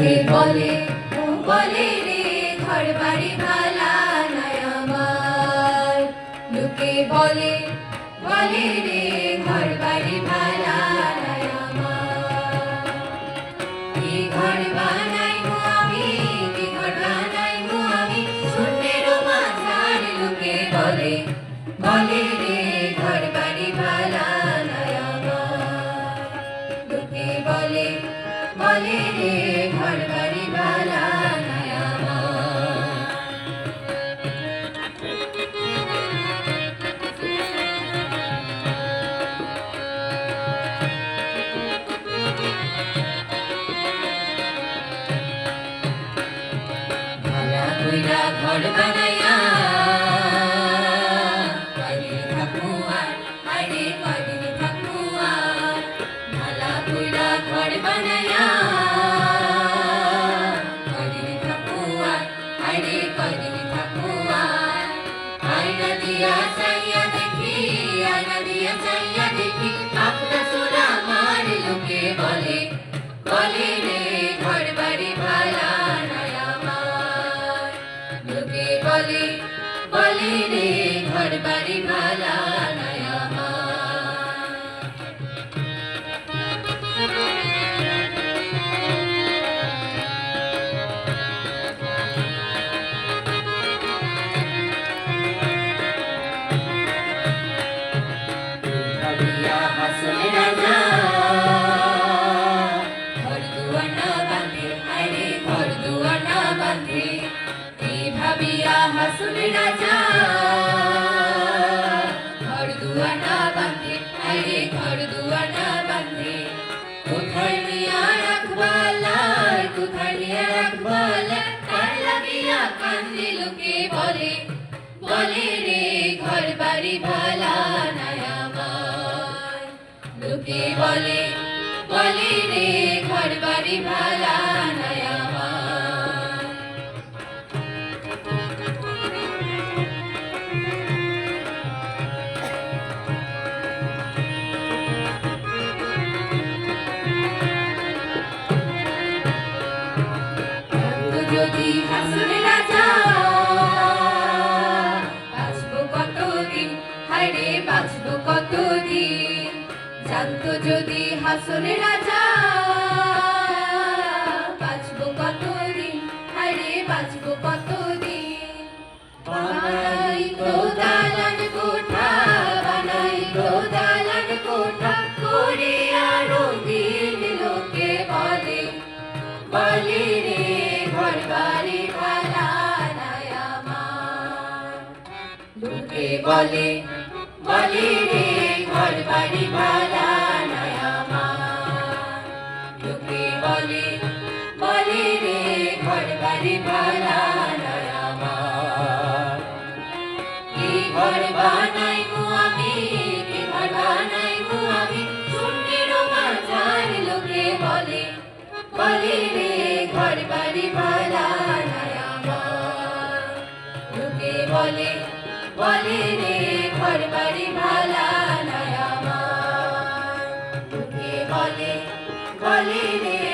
লোকে বলে, ও বলে রে ঘর বাড়ি ভালা নয় আমার। লোকে বলে বলে রে ঘর বাড়ি ভালা নয় কি ঘর বানাই আমি, কি ঘর বানাই আমি শূন্যের মাঝার লোকে বলে বলে রে ঘর বাড়ি ভালা নয় আমার। লোকে বলে বলে রে ঘর বানাইয়া কয়দিন থাকব আর হায়রে কয়দিন থাকব আর ভালা কইরা ঘর বানাইয়া কয়দিন থাকব আর হায়রে কয়দিন থাকব আর আয়না দিয়া চাইয়া ঘর ঘর দুয়ার না বাঁধে আরে ঘর দুয়ার না বাঁধে কোথায় নিয়া রাখবালার কোথায় নিয়া রাখবালার কার লাগিয়া কান্দে লোকে বলে? বলে রে ঘর বাড়ি ভালা নয় লোকে বলে বলে রে ঘর বাড়ি ভালা বাঁচবো কতদিন? জানতো যদি হাসুরে রাজা। বাঁচবো কতদিন? হায়রে বাঁচবো কতদিন বলে বলে রে ঘর বাড়ি ভালা লোকে বলে বলে রে ঘর বাড়ি ভালা কি ঘর বানাই আমি, কি ঘর বানাই আমি, শূন্যের মাঝার লোকে বলে বলে রে ঘর বাড়ি ভালা লোকে বলে বলে রে ঘর বাড়ি ভালা নয় লোকে বলে বলে রে